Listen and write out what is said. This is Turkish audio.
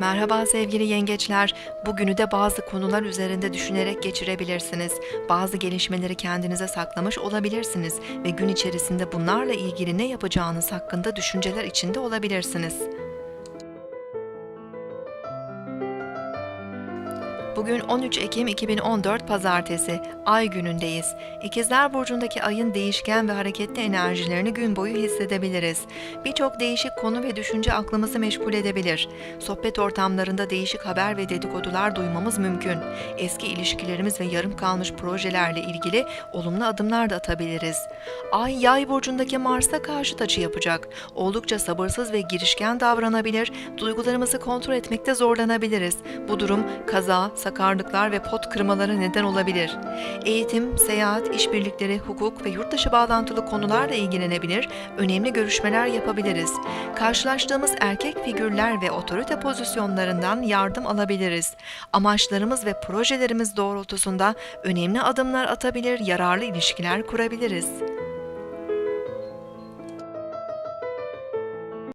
Merhaba sevgili yengeçler. Bugünü de bazı konular üzerinde düşünerek geçirebilirsiniz. Bazı gelişmeleri kendinize saklamış olabilirsiniz ve gün içerisinde bunlarla ilgili ne yapacağınız hakkında düşünceler içinde olabilirsiniz. Bugün 13 Ekim 2014 Pazartesi, Ay günündeyiz. İkizler Burcu'ndaki ayın değişken ve hareketli enerjilerini gün boyu hissedebiliriz. Birçok değişik konu ve düşünce aklımızı meşgul edebilir. Sohbet ortamlarında değişik haber ve dedikodular duymamız mümkün. Eski ilişkilerimiz ve yarım kalmış projelerle ilgili olumlu adımlar da atabiliriz. Ay Yay Burcu'ndaki Mars'a karşı açı yapacak. Oldukça sabırsız ve girişken davranabilir, duygularımızı kontrol etmekte zorlanabiliriz. Bu durum kaza, sakarlıklar ve pot kırmalara neden olabilir. Eğitim, seyahat, işbirlikleri, hukuk ve yurtdışı bağlantılı konularla ilgilenebilir, önemli görüşmeler yapabiliriz. Karşılaştığımız erkek figürler ve otorite pozisyonlarından yardım alabiliriz. Amaçlarımız ve projelerimiz doğrultusunda önemli adımlar atabilir, yararlı ilişkiler kurabiliriz.